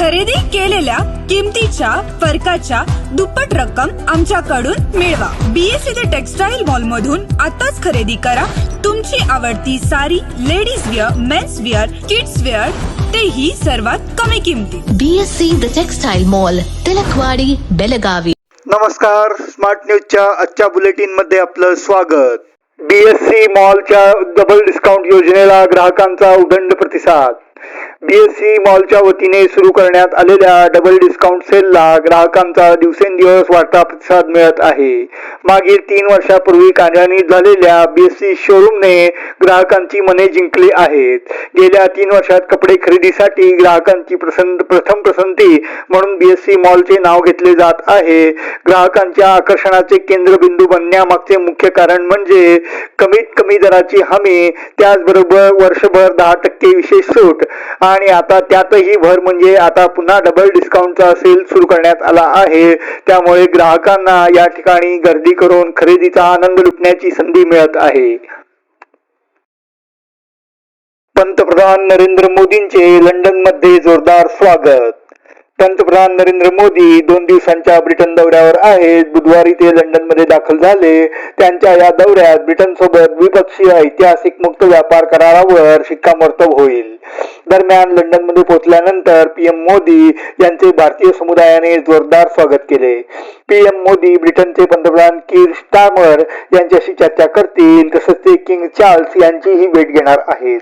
खरेदी केलेल्या किमतीच्या फरकाच्या दुप्पट रक्कम आमच्याकडून मिळवा. बीएससी ते टेक्सटाईल मॉल मधून आताच खरेदी करा. तुमची आवडती sari ladies wear men's wear kids wear तेही सर्वात कमी किमतीत BSc the textile mall Tilakwadi Belagavi नमस्कार. स्मार्ट न्यूजच्या आजच्या बुलेटिनमध्ये आपलं स्वागत. बीएससी मॉलच्या डबल डिस्काउंट योजनेला ग्राहकांचा उदंड प्रतिसाद. बीएससी मॉलच्या वतीने सुरू करण्यात आलेल्या डबल डिस्काउंट सेलला ग्राहकांचा दिवसेंदिवस वाढता प्रतिसाद मिळत आहे. मागील तीन वर्षापूर्वी कार्यान्वित झालेल्या बीएससी शोरूमने ग्राहकांची मने जिंकली आहेत. गेल्या तीन वर्षात कपडे खरेदीसाठी ग्राहकांची प्रसन्न प्रथम पसंती म्हणून बीएससी मॉलचे नाव घेतले जात आहे. ग्राहकांच्या आकर्षणाचे केंद्रबिंदू बनण्यामागचे मुख्य कारण म्हणजे कमीत कमी दराची हमी त्याचबरोबर वर्षभर दहा टक्के विशेष सूट. आणि आता त्यातही भर म्हणजे आता पुन्हा डबल डिस्काउंटचा सेल सुरू करण्यात आला आहे. त्यामुळे ग्राहकांना या ठिकाणी गर्दी करून खरेदीचा आनंद लुटण्याची संधी मिळत आहे. पंतप्रधान नरेंद्र मोदींचे लंडनमध्ये जोरदार स्वागत. पंतप्रधान नरेंद्र मोदी दोन दिवसांच्या ब्रिटन दौऱ्यावर आहेत. बुधवारी ते लंडनमध्ये दाखल झाले. त्यांच्या या दौऱ्यात ब्रिटन सोबत द्विपक्षीय ऐतिहासिक मुक्त व्यापार करारावर शिक्कामोर्तब होईल. दरम्यान लंडनमध्ये पोहोचल्यानंतर पीएम मोदी यांचे भारतीय समुदायाने जोरदार स्वागत केले. पीएम मोदी ब्रिटनचे पंतप्रधान कीर स्टामर यांच्याशी चर्चा करतील तसंच ते किंग चार्ल्स यांचीही भेट घेणार आहेत.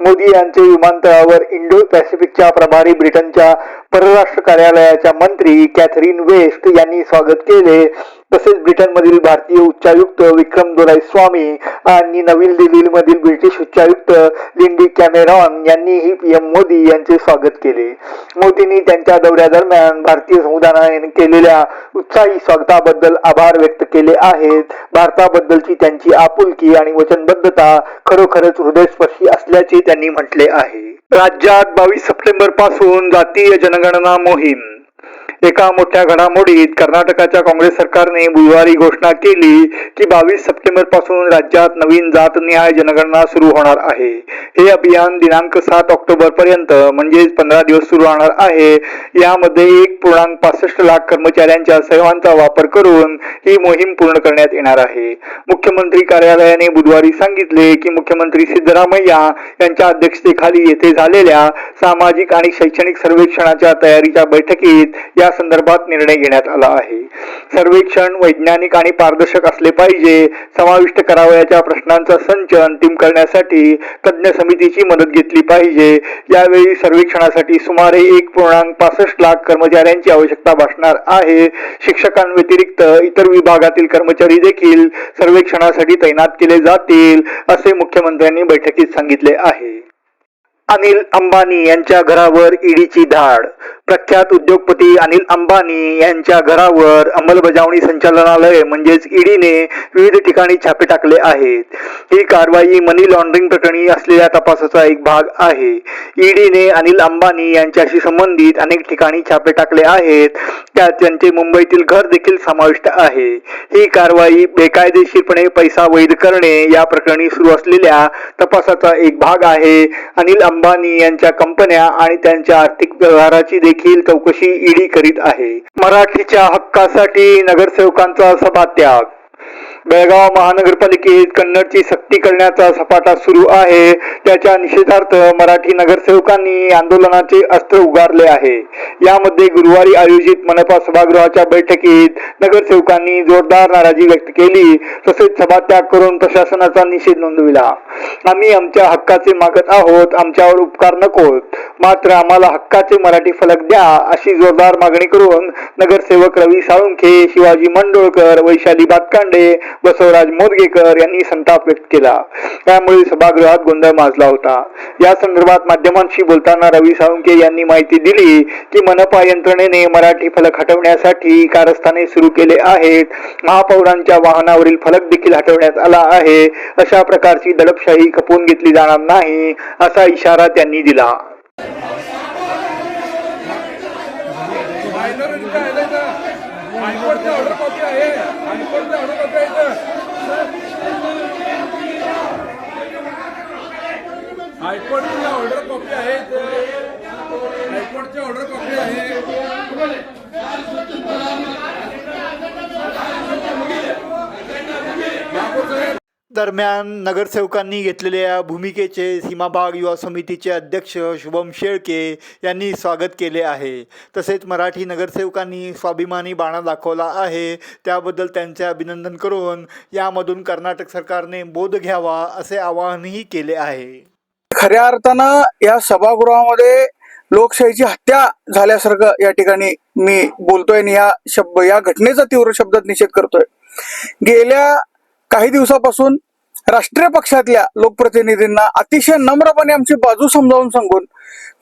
मोदी यांचे विमानतळावर इंडो पॅसिफिकच्या प्रभारी ब्रिटनच्या परराष्ट्र कार्यालयाच्या मंत्री कॅथरीन वेस्ट यांनी स्वागत केले. तसेच ब्रिटनमधील भारतीय उच्चायुक्त विक्रम दोराई स्वामी आणि नवी दिल्लीमधील ब्रिटिश उच्चायुक्त लिंडी कॅमेरॉन यांनीही पीएम मोदी यांचे स्वागत केले. मोदींनी त्यांच्या दौऱ्यादरम्यान भारतीय समुदायाने केलेल्या उत्साही स्वागताबद्दल आभार व्यक्त केले आहेत. भारताबद्दलची त्यांची आपुलकी आणि वचनबद्धता खरोखरच हृदयस्पर्शी असल्याचे त्यांनी म्हटले आहे. राज्यात बावीस सप्टेंबरपासून जातीय जनगणना मोहीम एका मोठ्या घडामोडीत कर्नाटकाच्या काँग्रेस सरकारने बुधवारी घोषणा केली की बावीस सप्टेंबरपासून राज्यात नवीन जात निहाय जनगणना सुरू होणार आहे. हे अभियान दिनांक सात ऑक्टोबर पर्यंत म्हणजेच पंधरा दिवस सुरू राहणार आहे. यामध्ये एक पूर्णांक पासष्ट लाख कर्मचाऱ्यांच्या सेवांचा वापर करून ही मोहीम पूर्ण करण्यात येणार आहे. मुख्यमंत्री कार्यालयाने बुधवारी सांगितले की मुख्यमंत्री सिद्धरामय्या यांच्या अध्यक्षतेखाली येथे झालेल्या सामाजिक आणि शैक्षणिक सर्वेक्षणाच्या तयारीच्या बैठकीत या या संदर्भात निर्णय घेण्यात आला आहे. सर्वेक्षण वैज्ञानिक आणि पारदर्शक असले पाहिजे. समाविष्ट करावयाच्या प्रश्नांचा संच अंतिम करण्यासाठी तज्ज्ञ समितीची मदत घेतली पाहिजे. यावेळी सर्वेक्षणासाठी सुमारे एक पूर्णांक पासष्ट लाख कर्मचाऱ्यांची आवश्यकता भासणार आहे. शिक्षकांव्यतिरिक्त इतर विभागातील कर्मचारी देखील सर्वेक्षणासाठी तैनात केले जातील असे मुख्यमंत्र्यांनी बैठकीत सांगितले आहे. अनिल अंबानी यांच्या घरावर ईडीची धाड प्रख्यात उद्योगपती अनिल अंबानी यांच्या घरावर अंमलबजावणी संचालनालय म्हणजेच ईडीने विविध ठिकाणी छापे टाकले आहेत. ही कारवाई मनी लॉन्ड्रिंग प्रकरणी असलेल्या तपासाचा एक भाग आहे. ईडीने अनिल अंबानी यांच्याशी संबंधित अनेक ठिकाणी छापे टाकले आहेत. त्यात त्यांचे मुंबईतील घर देखील समाविष्ट आहे. ही कारवाई बेकायदेशीरपणे पैसा वैध करणे या प्रकरणी सुरू असलेल्या तपासाचा एक भाग आहे. अनिल अंबानी यांच्या कंपन्या आणि त्यांच्या आर्थिक व्यवहाराची देखील देखील चौकशी ईडी करीत आहे. मराठीच्या हक्कासाठी नगरसेवकांचा सभात्याग. बेळगाव महानगरपालिकेत कन्नडची सक्ती करण्याचा सपाटा सुरू आहे. त्याच्या निषेधार्थ मराठी नगरसेवकांनी आंदोलनाचे अस्त्र उगारले आहे. यामध्ये गुरुवारी आयोजित मनपा सभागृहाच्या बैठकीत नगरसेवकांनी जोरदार नाराजी व्यक्त केली. तसेच सभात्याग करून प्रशासनाचा निषेध नोंदविला. आम्ही आमच्या हक्काचे मागत आहोत. आमच्यावर उपकार नकोत. मात्र आम्हाला हक्काचे मराठी फलक द्या अशी जोरदार मागणी करून नगरसेवक रवी साळुंखे शिवाजी मंडोळकर वैशाली बातकांडे बसवराज मोदगेकर यांनी संताप व्यक्त केला. त्यामुळे सभागृहात गोंधळ माजला होता. या संदर्भात माध्यमांशी बोलताना रवी साळुंखे यांनी माहिती दिली की मनपा यंत्रणेने मराठी फलक हटवण्यासाठी कारस्थाने सुरू केले आहेत. महापौरांच्या वाहनावरील फलक देखील हटवण्यात आला आहे. अशा प्रकारची दडपशाही खपवून घेतली जाणार नाही असा इशारा त्यांनी दिला हायकोर्टचं ऑर्डर कॉपी आहे हायकोर्टचं ऑर्डर कॉपी आहे इथं. हायकोर्टची ऑर्डर कॉपी आहे. हायकोर्टची ऑर्डर कॉपी आहे. दरम्यान नगरसेवकांनी घेतलेल्या भूमिकेचे सीमाभाग युवा समितीचे अध्यक्ष शुभम शेळके यांनी स्वागत केले आहे. तसेच मराठी नगरसेवकांनी स्वाभिमानी बाणा दाखवला आहे. त्याबद्दल त्यांचे अभिनंदन करून यामधून कर्नाटक सरकारने बोध घ्यावा असे आवाहनही केले आहे. खऱ्या अर्थानं या सभागृहामध्ये लोकशाहीची हत्या झाल्यासारखं या ठिकाणी मी बोलतोय आणि या शब्द या घटनेचा तीव्र शब्दात निषेध करतोय. गेल्या काही दिवसापासून राष्ट्रीय पक्षातल्या लोकप्रतिनिधींना अतिशय नम्रपणे आमची बाजू समजावून सांगून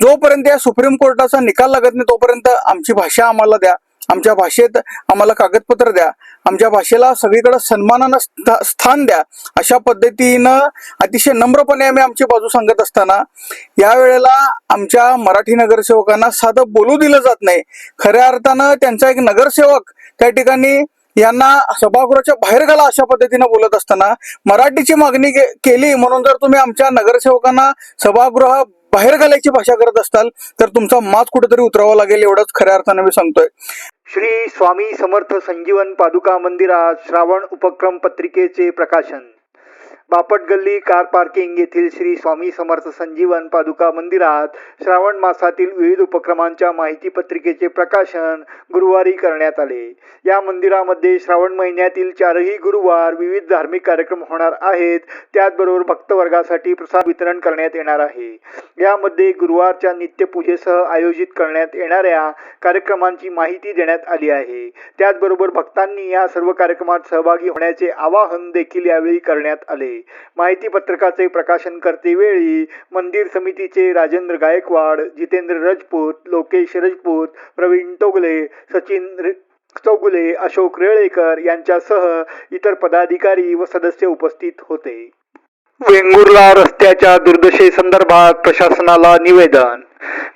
जोपर्यंत या सुप्रीम कोर्टाचा निकाल लागत नाही तोपर्यंत आमची भाषा आम्हाला द्या. आमच्या भाषेत आम्हाला कागदपत्र द्या. आमच्या भाषेला सगळीकडे सन्मानानं स्थान द्या. अशा पद्धतीनं अतिशय नम्रपणे आम्ही आमची बाजू सांगत असताना यावेळेला आमच्या मराठी नगरसेवकांना साधं बोलू दिलं जात नाही. खऱ्या अर्थानं त्यांचा एक नगरसेवक त्या ठिकाणी यांना सभागृहाच्या बाहेर घाला अशा पद्धतीनं बोलत असताना मराठीची मागणी केली म्हणून जर तुम्ही आमच्या नगरसेवकांना सभागृह बाहेर घालायची भाषा करत असताल तर तुमचा मात कुठेतरी उतरावा लागेल एवढंच खऱ्या अर्थाने मी सांगतोय. श्री स्वामी समर्थ संजीवन पादुका मंदिरात श्रावण उपक्रम पत्रिकेचे प्रकाशन. बापट गल्ली कार पार्किंग येथील श्री स्वामी समर्थ संजीवन पादुका मंदिरात श्रावण मासातील विविध उपक्रमांच्या माहिती पत्रिकेचे प्रकाशन गुरुवारी करण्यात आले. या मंदिरामध्ये श्रावण महिन्यातील चारही गुरुवार विविध धार्मिक कार्यक्रम होणार आहेत. त्याचबरोबर भक्तवर्गासाठी प्रसाद वितरण करण्यात येणार आहे. यामध्ये गुरुवारच्या नित्यपूजेसह आयोजित करण्यात येणाऱ्या कार्यक्रमांची माहिती देण्यात आली आहे. त्याचबरोबर भक्तांनी या सर्व कार्यक्रमात सहभागी होण्याचे आवाहन देखील यावेळी करण्यात आले. माहिती पत्रकाचे प्रकाशन करतेवेळी मंदिर समितीचे राजेंद्र गायकवाड जितेंद्र रजपूत लोकेश रजपूत प्रवीण टोगले सचिन चौगुले अशोक रेळेकर यांच्यासह इतर पदाधिकारी व सदस्य उपस्थित होते. वेंगुर्ला रस्त्याच्या दुर्दशेसंदर्भात प्रशासनाला निवेदन.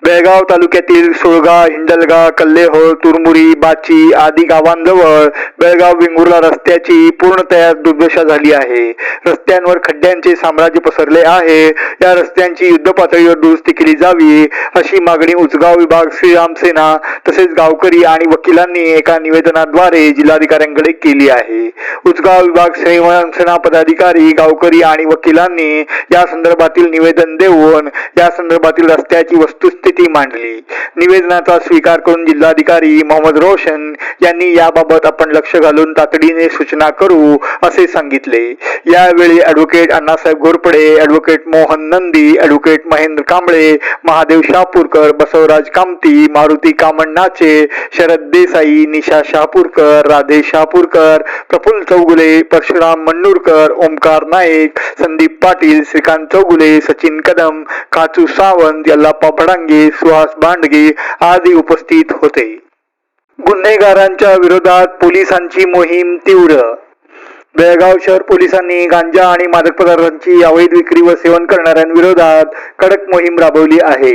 बेळगाव तालुक्यातील सुळगा हिंडलगा कल्लेहोळ तुरमुरी बाची आदी गावांजवळ बेळगाव वेंगुर्ला रस्त्याची पूर्णतया दुर्दशा झाली आहे. रस्त्यांवर खड्ड्यांचे साम्राज्य पसरले आहे. या रस्त्यांची युद्ध पातळीवर दुरुस्ती केली जावी अशी मागणी उचगाव विभाग श्रीराम सेना तसेच गावकरी आणि वकिलांनी एका निवेदनाद्वारे जिल्हाधिकाऱ्यांकडे केली आहे. उचगाव विभाग श्रीराम सेना पदाधिकारी गावकरी आणि वकिलांनी या संदर्भातील निवेदन देऊन या संदर्भातील रस्त्याची वस्तू वस्तुस्थिती मांडली. निवेदनाचा स्वीकार करून जिल्हाधिकारी मोहम्मद रोशन यांनी याबाबत आपण लक्ष घालून तातडीने सूचना करू असे सांगितले. यावेळी advocate Annasaheb Ghorpade advocate Mohan Nandi advocate Mahendra Kamble Mahadev Shapurkar Basavaraj Kamati Maruti कामण्णाचे Sharad Desai Nisha Shahapurkar Radhe Shahapurkar Praful Chougule Parashuram Mannurkar Omkar Naik Sandeep Patil Shrikant Chougule Sachin Kadam Kachu Sawant Yallappa Bhadange Suhas Bandge आदी उपस्थित होते. गुन्हेगारांच्या विरोधात पोलिसांची मोहीम तीव्र बेळगाव शहर पोलिसांनी गांजा आणि मादक पदार्थांची अवैध विक्री व सेवन करणाऱ्यांविरोधात कडक मोहीम राबवली आहे.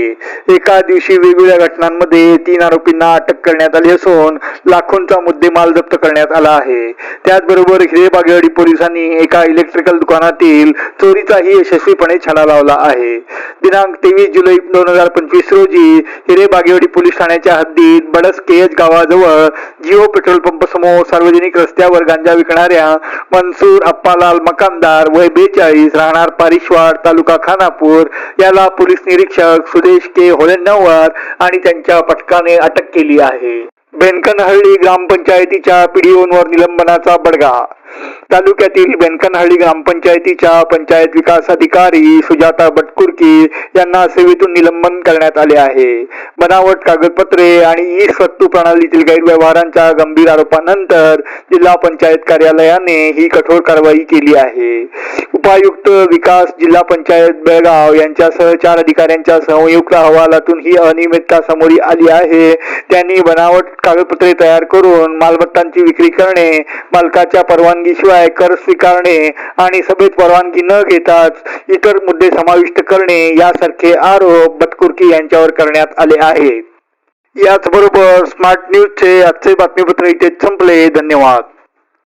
एका दिवशी वेगवेगळ्या घटनांमध्ये तीन आरोपींना अटक करण्यात आली असून लाखोंचा मुद्देमाल जप्त करण्यात आला आहे. त्याचबरोबर हिरेबागेवाडी पोलिसांनी एका इलेक्ट्रिकल दुकानातील चोरीचाही यशस्वीपणे छडा लावला आहे. दिनांक तेवीस जुलै दोन हजार पंचवीस रोजी हिरेबागेवाडी पोलीस ठाण्याच्या हद्दीत बडस केएच गावाजवळ जिओ पेट्रोल पंप समोर सार्वजनिक रस्त्यावर गांजा विकणाऱ्या मनसूर अप्पालाल मकानदार वय बेचाळीस राहणार पारिशवाड तालुका खानापूर याला पोलीस निरीक्षक सुदेश के होलेनवर आणि त्यांच्या पथकाने अटक केली आहे. बेनकनहळ्ळी ग्रामपंचायतीच्या पीडीओंवर निलंबनाचा बडगा तालुक्यातील बेनकनहಳ್ಳಿ ग्रामपंचायतीच्या पंचायत विकास अधिकारी सुजाता बटकुरकी यांना सेवेतून निलंबन करण्यात आले आहे. बनावट कागदपत्रे आणि ई स्वत्तू प्रणालीतील गैरव्यवहारांच्या गंभीर आरोपानंतर जिल्हा पंचायत कार्यालयाने ही कठोर कारवाई केली आहे. उपायुक्त विकास जिल्हा पंचायत बेळगाव यांच्यासह चार अधिकाऱ्यांच्या संयुक्त अहवालातून ही अनियमितता समोर आली आहे. त्यांनी बनावट कागदपत्रे तयार करून मालमत्तांची विक्री करणे मालकाच्या परवानगी परवानगीशिवाय कर स्वीकारणे आणि सभेत परवानगी न घेताच इतर मुद्दे समाविष्ट करणे यासारखे आरोप बटकुर्की यांच्यावर करण्यात आले आहेत. याचबरोबर स्मार्ट न्यूजचे आजचे बातमीपत्र इथे संपले. धन्यवाद.